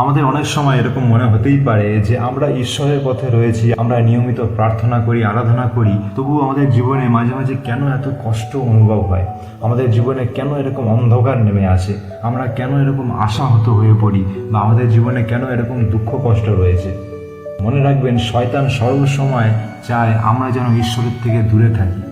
আমাদের অনেক সময় এরকম মনে হতেই পারে যে আমরা ঈশ্বরের পথে রয়েছি, আমরা নিয়মিত প্রার্থনা করি, আরাধনা করি, তবুও আমাদের জীবনে মাঝে মাঝে কেন এত কষ্ট অনুভব হয়? আমাদের জীবনে কেন এরকম অন্ধকার নেমে আসে? আমরা কেন এরকম আশাহত হয়ে পড়ি? বা আমাদের জীবনে কেন এরকম দুঃখ কষ্ট রয়েছে? মনে রাখবেন, শয়তান সর্বসময় চায় আমরা যেন ঈশ্বরের থেকে দূরে থাকি।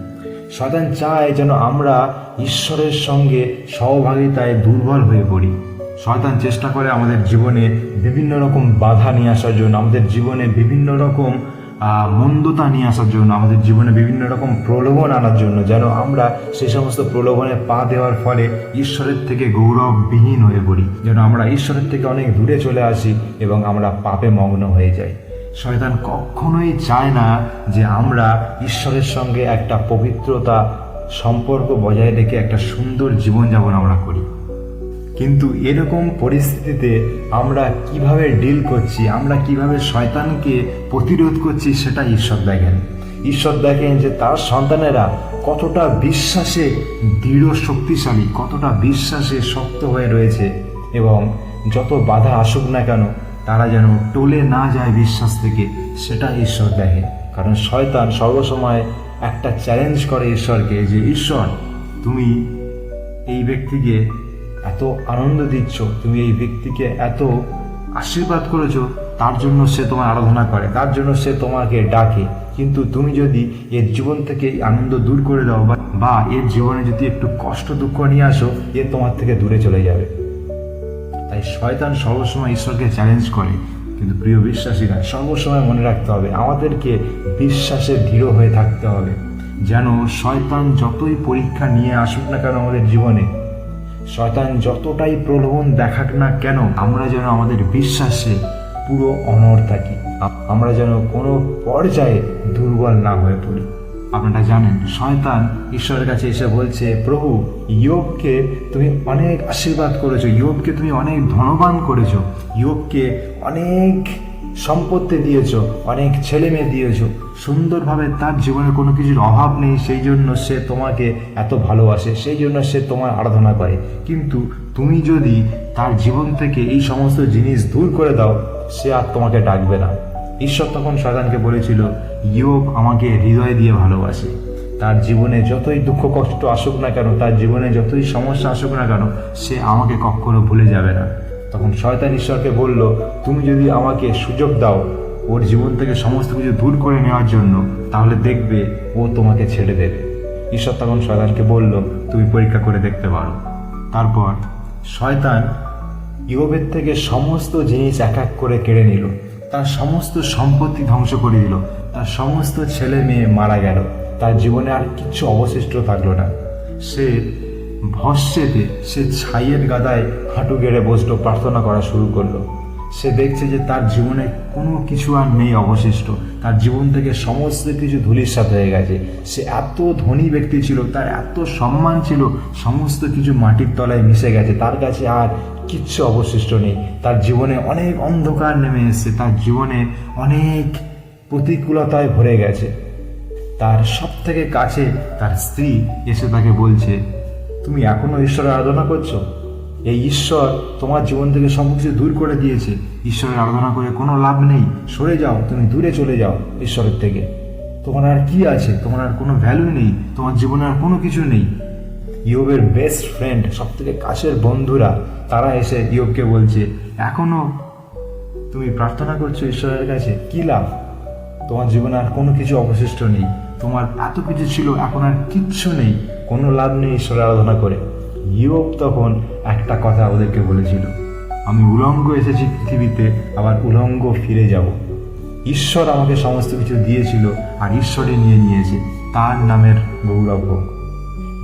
শয়তান চায় যেন আমরা ঈশ্বরের সঙ্গে সহভাগিতায় দুর্বল হয়ে পড়ি। শয়তান চেষ্টা করে আমাদের জীবনে বিভিন্ন রকম বাধা নিয়ে আসার জন্য, আমাদের জীবনে বিভিন্ন রকম মন্দতা নিয়ে আসার জন্য, আমাদের জীবনে বিভিন্ন রকম প্রলোভন আনার জন্য, যেন আমরা সেই সমস্ত প্রলোভনে পা দেওয়ার ফলে ঈশ্বরের থেকে গৌরববিহীন হয়ে পড়ি, যেন আমরা ঈশ্বরের থেকে অনেক দূরে চলে আসি এবং আমরা পাপে মগ্ন হয়ে যাই। শয়তান কখনোই চায় না যে আমরা ঈশ্বরের সঙ্গে একটা পবিত্রতা সম্পর্ক বজায় রেখে একটা সুন্দর জীবনযাপন আমরা করি। কিন্তু এরকম পরিস্থিতিতে আমরা কীভাবে ডিল করছি, আমরা কীভাবে শয়তানকে প্রতিরোধ করছি সেটা ঈশ্বর দেখেন। ঈশ্বর দেখেন যে তার সন্তানেরা কতটা বিশ্বাসে দৃঢ় শক্তিশালী, কতটা বিশ্বাসে শক্ত হয়ে রয়েছে এবং যত বাধা আসুক না কেন, তারা যেন টলে না যায় বিশ্বাস থেকে, সেটা ঈশ্বর দেখে। কারণ শয়তান সর্বসময় একটা চ্যালেঞ্জ করে ঈশ্বরকে যে, ঈশ্বর, তুমি এই ব্যক্তিকে এত আনন্দ দিচ্ছ, তুমি এই ব্যক্তিকে এত আশীর্বাদ করেছ, তার জন্য সে তোমার আরাধনা করে, তার জন্য সে তোমাকে ডাকে। কিন্তু তুমি যদি এর জীবন থেকে আনন্দ দূর করে দাও বা- এর জীবনে যদি একটু কষ্ট দুঃখ নিয়ে আসো, এ তোমার থেকে দূরে চলে যাবে। তাই শয়তান সর্বসময় ঈশ্বরকে চ্যালেঞ্জ করে। কিন্তু প্রিয় বিশ্বাসীরা, সর্বসময় মনে রাখতে হবে, আমাদেরকে বিশ্বাসে দৃঢ় হয়ে থাকতে হবে। যেন শয়তান যতই পরীক্ষা নিয়ে আসুক না কেন আমাদের জীবনে শয়তান যতটাই প্রলোভন দেখাক না কেন, আমরা যেন আমাদের বিশ্বাসে পুরো অনড় থাকি। আমরা যেন কোনো পর্যায়ে দুর্বল না হয়ে পড়ি। আপনারা জানেন, শয়তান ঈশ্বরের কাছে এসে বলছে, প্রভু, ইয়োবকে তুমি অনেক আশীর্বাদ করেছ, ইয়োবকে তুমি অনেক ধনবান করেছ, ইয়োবকে অনেক সম্পত্তি দিয়েছ, অনেক ছেলে মেয়ে দিয়েছ, সুন্দরভাবে তার জীবনে কোনো কিছুর অভাব নেই, সেই জন্য সে তোমাকে এত ভালোবাসে, সেই জন্য সে তোমার আরাধনা করে। কিন্তু তুমি যদি তার জীবন থেকে এই সমস্ত জিনিস দূর করে দাও, সে আর তোমাকে ডাকবে না। ঈশ্বর তখন শয়তানকে বলেছিল ইয়োব আমাকে হৃদয় দিয়ে ভালোবাসে। তার জীবনে যতই দুঃখ কষ্ট আসুক না কেন, তার জীবনে যতই সমস্যা আসুক না কেন, সে আমাকে কখনো ভুলে যাবে না। তখন শয়তান ঈশ্বরকে বলল, তুমি যদি আমাকে সুযোগ দাও ওর জীবন থেকে সমস্ত কিছু দূর করে নেওয়ার জন্য, তাহলে দেখবে ও তোমাকে ছেড়ে দেবে। ঈশ্বর তখন শয়তানকে বলল, তুমি পরীক্ষা করে দেখতে পারো। তারপর শয়তান ইয়োবের থেকে সমস্ত জিনিস এক এক করে কেড়ে নিল। তার সমস্ত সম্পত্তি ধ্বংস করে দিল। তার সমস্ত ছেলে মেয়ে মারা গেল। তার জীবনে আর কিচ্ছু অবশিষ্ট থাকল না। সে ভস্যেতে সে ছাইয়ের গাদায় হাঁটু গেড়ে বসল, প্রার্থনা করা শুরু করল। সে দেখছে যে তার জীবনে কোনো কিছু আর নেই অবশিষ্ট। তার জীবন থেকে সমস্ত কিছু ধুলিস্বাত হয়ে গেছে। সে এত ধনী ব্যক্তি ছিল, তার এত সম্মান ছিল, সমস্ত কিছু মাটির তলায় মিশে গেছে। তার কাছে আর কিচ্ছু অবশিষ্ট নেই। তার জীবনে অনেক অন্ধকার নেমে এসেছে। তার জীবনে অনেক প্রতিকূলতায় ভরে গেছে। তার সব থেকে কাছে তার স্ত্রী এসে তাকে বলছে তুমি এখনও ঈশ্বরের আরাধনা করছ? এই ঈশ্বর তোমার জীবন থেকে সব কিছু দূর করে দিয়েছে। ঈশ্বরের আরাধনা করে কোনো লাভ নেই। সরে যাও, তুমি দূরে চলে যাও ঈশ্বরের থেকে। তোমার আর কি আছে? তোমার আর কোনো ভ্যালু নেই। তোমার জীবনে আর কোনো কিছু নেই। ইয়োবের বেস্ট ফ্রেন্ড সব থেকে কাছের বন্ধুরা, তারা এসে ইয়োবকে বলছে, এখনও তুমি প্রার্থনা করছ ঈশ্বরের কাছে? কি লাভ? তোমার জীবনে আর কোনো কিছু অবশিষ্ট নেই। তোমার এত কিছু ছিল, এখন আর কিচ্ছু নেই। কোনো লাভ নেই ঈশ্বরের আরাধনা করে। ইয়োব তখন একটা কথা ওদেরকে বলেছিল, আমি উলঙ্গ এসেছি পৃথিবীতে, আবার উলঙ্গ ফিরে যাব। ঈশ্বর আমাকে সমস্ত কিছু দিয়েছিল আর ঈশ্বরে নিয়ে নিয়েছে, তার নামের গৌরব হোক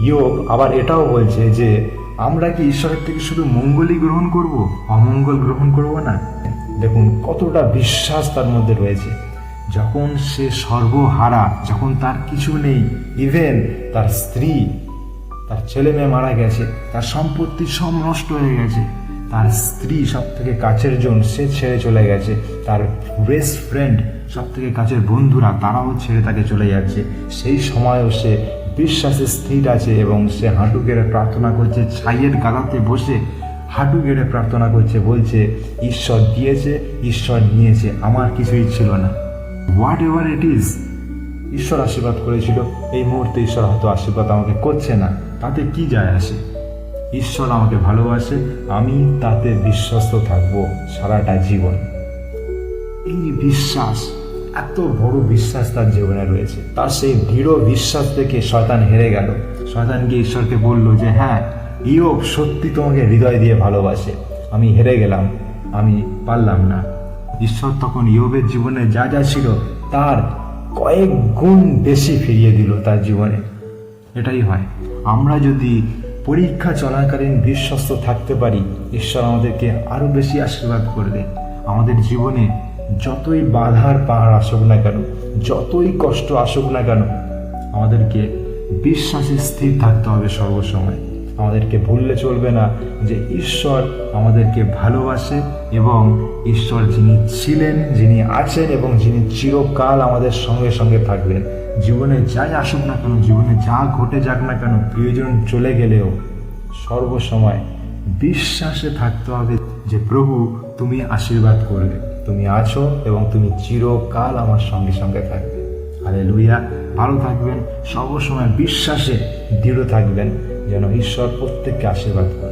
ইয়োব আবার এটাও বলছে যে, আমরা কি ঈশ্বরের থেকে শুধু মঙ্গলই গ্রহণ করব? অমঙ্গল গ্রহণ করব না? দেখুন, কতটা বিশ্বাস তার মধ্যে রয়েছে। যখন সে সর্বহারা, যখন তার কিছু নেই ইভেন তার স্ত্রী, তার ছেলে মেয়ে মারা গেছে, তার সম্পত্তি সব নষ্ট হয়ে গেছে, তার স্ত্রী সব থেকে কাছের জন, সে ছেড়ে চলে গেছে, তার বেস্ট ফ্রেন্ড সব থেকে কাছের বন্ধুরা, তারাও ছেড়ে তাকে চলে যাচ্ছে। সেই সময়ও সে বিশ্বাসে স্থির আছে এবং সে হাঁটু গেড়ে প্রার্থনা করছে, ছাইয়ের গাদাতে বসে হাঁটু গেড়ে প্রার্থনা করছে, বলছে, ঈশ্বর দিয়েছে, ঈশ্বর নিয়েছে, আমার কিছুই ছিল না। হোয়াট এভার ইট ইজ ঈশ্বর আশীর্বাদ করেছিল। এই মুহূর্তে ঈশ্বর হয়তো আশীর্বাদ আমাকে করছে না। তাতে কি যায় আসে? ঈশ্বর আমাকে ভালোবাসে আমি তাতে বিশ্বস্ত থাকব সারাটা জীবন। এই বিশ্বাস এত বড় বিশ্বাস তার জীবনে রয়েছে। তার সেই দৃঢ় বিশ্বাস থেকে শয়তান হেরে গেল। শয়তান গিয়ে ঈশ্বরকে বলল যে হ্যাঁ ইয়োব সত্যি তোমাকে হৃদয় দিয়ে ভালোবাসে। আমি হেরে গেলাম আমি পারলাম না। ঈশ্বর তখন ইয়োবের জীবনে যা যা ছিল তার কয়েক গুণ বেশি ফিরিয়ে দিল তার জীবনে। এটাই হয়। আমরা যদি পরীক্ষা চলাকালীন বিশ্বস্ত থাকতে পারি, ঈশ্বর আমাদেরকে আরও বেশি আশীর্বাদ করবে আমাদের জীবনে যতই বাধার পাহাড় আসুক না কেন, যতই কষ্ট আসুক না কেন, আমাদেরকে বিশ্বাসে স্থির থাকতে হবে সর্বসময়। আমাদেরকে ভুললে চলবে না যে ঈশ্বর আমাদেরকে ভালোবাসে এবং ঈশ্বর যিনি ছিলেন, যিনি আছেন এবং যিনি চিরকাল আমাদের সঙ্গে সঙ্গে থাকবেন। জীবনে যাই আসুক না কেন, জীবনে যা ঘটে যাক না কেন, প্রিয়জন চলে গেলেও সর্বসময় বিশ্বাসে থাকতে হবে যে প্রভু তুমি আশীর্বাদ করবে। তুমি আছো এবং তুমি চিরকাল আমার সঙ্গে সঙ্গে থাকবে। আরে লুইয়া ভালো থাকবেন, সর্বসময় বিশ্বাসে দৃঢ় থাকবেন। যেন ঈশ্বর প্রত্যেককে আশীর্বাদ করে।